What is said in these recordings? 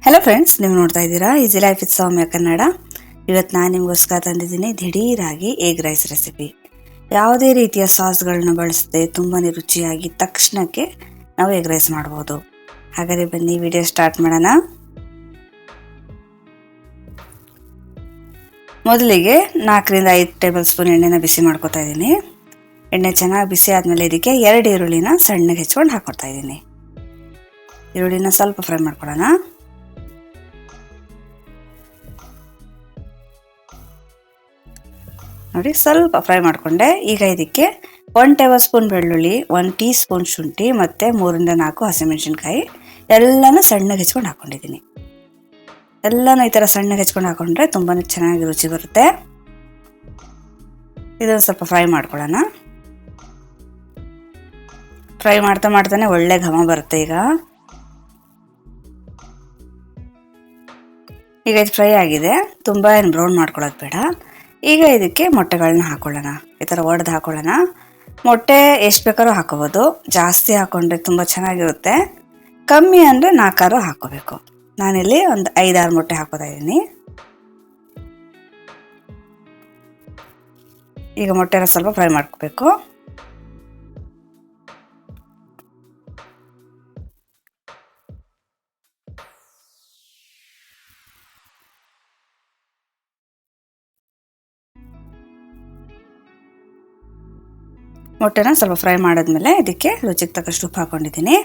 Hello friends ನೀವು ನೋಡ್ತಾ ಇದ್ದೀರಾ easy life with Soumya Kannada ಇವತ್ತು ನಾನು ನಿಮಗೋಸ್ಕರ ತಂದಿದ್ದೀನಿ ದಿಢೀರಾಗಿ ಎಗ್ ರೈಸ್ ರೆಸಿಪಿ ಯಾವುದೇ ರೀತಿಯ ಸಾಸ್ಗಳನ್ನ ಬಳಸದೆ ತುಂಬಾ ರುಚಿಯಾಗಿ ತಕ್ಷಣಕ್ಕೆ ನಾವು ಎಗ್ ರೈಸ್ ಮಾಡ್ಬೋದು. ಹಾಗಾದರೆ ಬನ್ನಿ ವಿಡಿಯೋ ಸ್ಟಾರ್ಟ್ ಮಾಡೋಣ. ಮೊದಲಿಗೆ ನಾಲ್ಕರಿಂದ ಐದು ಟೇಬಲ್ ಸ್ಪೂನ್ ಎಣ್ಣೆನ ಬಿಸಿ ಮಾಡ್ಕೊತಾ ಇದ್ದೀನಿ. ಎಣ್ಣೆ ಚೆನ್ನಾಗಿ ಬಿಸಿ ಆದಮೇಲೆ ಇದಕ್ಕೆ ಎರಡು ಈರುಳ್ಳಿನ ಸಣ್ಣಗೆ ಹೆಚ್ಕೊಂಡು ಹಾಕ್ಕೊಡ್ತಾ ಇದ್ದೀನಿ. ಈರುಳ್ಳಿನ ಸ್ವಲ್ಪ ಫ್ರೈ ಮಾಡ್ಕೊಳ್ಳೋಣ ನೋಡಿ, ಸ್ವಲ್ಪ ಫ್ರೈ ಮಾಡಿಕೊಂಡೆ. ಈಗ ಇದಕ್ಕೆ ಒನ್ ಟೇಬಲ್ ಸ್ಪೂನ್ ಬೆಳ್ಳುಳ್ಳಿ ಒನ್ ಟೀ ಸ್ಪೂನ್ ಶುಂಠಿ ಮತ್ತು ಮೂರಿಂದ ನಾಲ್ಕು ಹಸಿಮೆಣಸಿನ್ಕಾಯಿ. ಎಲ್ಲನೂ ಸಣ್ಣಗೆ ಹೆಚ್ಕೊಂಡು ಹಾಕ್ಕೊಂಡಿದ್ದೀನಿ ಎಲ್ಲನೂ ಈ ಥರ ಸಣ್ಣಗೆ ಹೆಚ್ಕೊಂಡು ಹಾಕೊಂಡ್ರೆ ತುಂಬಾ ಚೆನ್ನಾಗಿ ರುಚಿ ಬರುತ್ತೆ. ಇದನ್ನು ಸ್ವಲ್ಪ ಫ್ರೈ ಮಾಡ್ಕೊಳ್ಳೋಣ. ಫ್ರೈ ಮಾಡ್ತಾ ಮಾಡ್ತಾನೆ ಒಳ್ಳೆ ಘಮ ಬರುತ್ತೆ ಈಗ. ಈಗ ಇದು ಫ್ರೈ ಆಗಿದೆ. ತುಂಬ ಏನು ಬ್ರೌನ್ ಮಾಡ್ಕೊಳ್ಳೋದು ಬೇಡ. ಈಗ ಇದಕ್ಕೆ ಮೊಟ್ಟೆಗಳನ್ನ ಹಾಕೊಳ್ಳೋಣ. ಈ ಥರ ಒಡೆದು ಹಾಕೊಳ್ಳೋಣ. ಮೊಟ್ಟೆ ಎಷ್ಟು ಬೇಕಾದ್ರೂ ಹಾಕೋಬೋದು. ಜಾಸ್ತಿ ಹಾಕೊಂಡ್ರೆ ತುಂಬ ಚೆನ್ನಾಗಿರುತ್ತೆ. ಕಮ್ಮಿ ಅಂದರೆ ನಾಲ್ಕಾರು ಹಾಕೋಬೇಕು. ನಾನಿಲ್ಲಿ ಒಂದು ಐದಾರು ಮೊಟ್ಟೆ ಹಾಕೋತಾ ಇದ್ದೀನಿ. ಈಗ ಮೊಟ್ಟೆನ ಸ್ವಲ್ಪ ಫ್ರೈ ಮಾಡ್ಕೋಬೇಕು. ಮೊಟ್ಟೆನ ಸ್ವಲ್ಪ ಫ್ರೈ ಮಾಡಿದ್ಮೇಲೆ ಇದಕ್ಕೆ ರುಚಿಗೆ ತಕ್ಕಷ್ಟು ಉಪ್ಪು ಹಾಕೊಂಡಿದ್ದೀನಿ.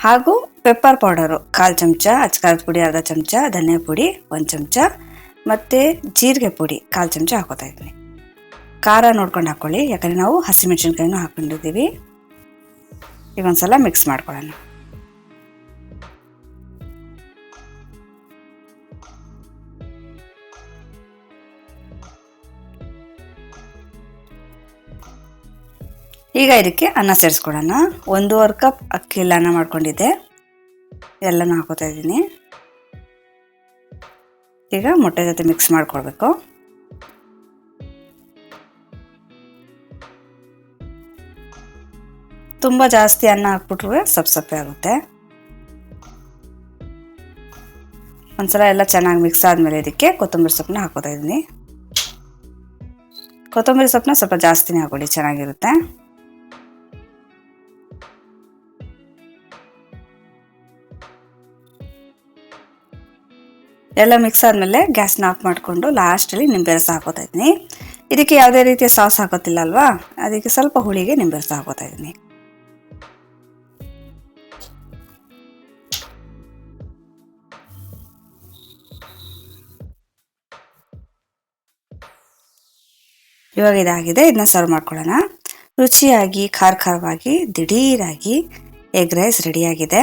ಹಾಗೂ ಪೆಪ್ಪರ್ ಪೌಡರು ಕಾಲು ಚಮಚ ಅಚ್ಕಾರದ ಪುಡಿ, ಅರ್ಧ ಚಮಚ, ಧನಿಯಾ ಪುಡಿ, ಒಂದು ಚಮಚ, ಮತ್ತು ಜೀರಿಗೆ ಪುಡಿ, ಕಾಲು ಚಮಚ ಹಾಕೋತಾ ಇದ್ದೀನಿ. ಖಾರ ನೋಡ್ಕೊಂಡು ಹಾಕ್ಕೊಳ್ಳಿ ಯಾಕಂದರೆ ನಾವು ಹಸಿಮೆಣಸಿನ್ಕಾಯಿನೂ ಹಾಕೊಂಡಿದ್ದೀವಿ. ಈಗ ಒಂದ್ಸಲ ಮಿಕ್ಸ್ ಮಾಡ್ಕೊಳ್ಳೋಣ. ಈಗ ಇದಕ್ಕೆ ಅನ್ನ ಸೇರಿಸ್ಕೊಡೋಣ. ಒಂದೂವರೆ ಕಪ್ ಅಕ್ಕಿ ಅನ್ನ ಮಾಡ್ಕೊಂಡಿದ್ದೆ. ಎಲ್ಲನೂ ಹಾಕೋತಾ ಇದ್ದೀನಿ. ಈಗ ಮೊಟ್ಟೆ ಜೊತೆ ಮಿಕ್ಸ್ ಮಾಡ್ಕೊಳ್ಬೇಕು. ತುಂಬ ಜಾಸ್ತಿ ಅನ್ನ ಹಾಕ್ಬಿಟ್ರೆ ಸಪ್ ಸಪ್ಪೆ ಆಗುತ್ತೆ. ಒಂದ್ಸಲ ಎಲ್ಲ ಚೆನ್ನಾಗಿ ಮಿಕ್ಸ್ ಆದಮೇಲೆ ಇದಕ್ಕೆ ಕೊತ್ತಂಬರಿ ಸೊಪ್ಪನ್ನ ಹಾಕೋತಾ ಇದ್ದೀನಿ. ಕೊತ್ತಂಬರಿ ಸೊಪ್ಪನ್ನ ಸ್ವಲ್ಪ ಜಾಸ್ತಿನೇ ಹಾಕೊಳ್ಳಿ ಚೆನ್ನಾಗಿರುತ್ತೆ. ಎಲ್ಲ ಮಿಕ್ಸ್ ಆದಮೇಲೆ ಗ್ಯಾಸ್ನ ಆಫ್ ಮಾಡಿಕೊಂಡು ಲಾಸ್ಟಲ್ಲಿ ನಿಂಬೆ ರಸ ಹಾಕೋತಾ ಇದ್ದೀನಿ. ಇದಕ್ಕೆ ಯಾವುದೇ ರೀತಿಯ ಸಾಸ್ ಹಾಕೋತಿಲ್ಲ ಅಲ್ವಾ ಅದಕ್ಕೆ ಸ್ವಲ್ಪ ಹುಳಿಗೆ ನಿಂಬೆ ರಸ ಹಾಕೋತಾ ಇದ್ದೀನಿ. ಇವಾಗ ಇದಾಗಿದೆ ಇದನ್ನ ಸರ್ವ್ ಮಾಡ್ಕೊಳ್ಳೋಣ. ರುಚಿಯಾಗಿ, ಖಾರ ಖಾರವಾಗಿ, ದಿಢೀರಾಗಿ ಎಗ್ ರೈಸ್ ರೆಡಿಯಾಗಿದೆ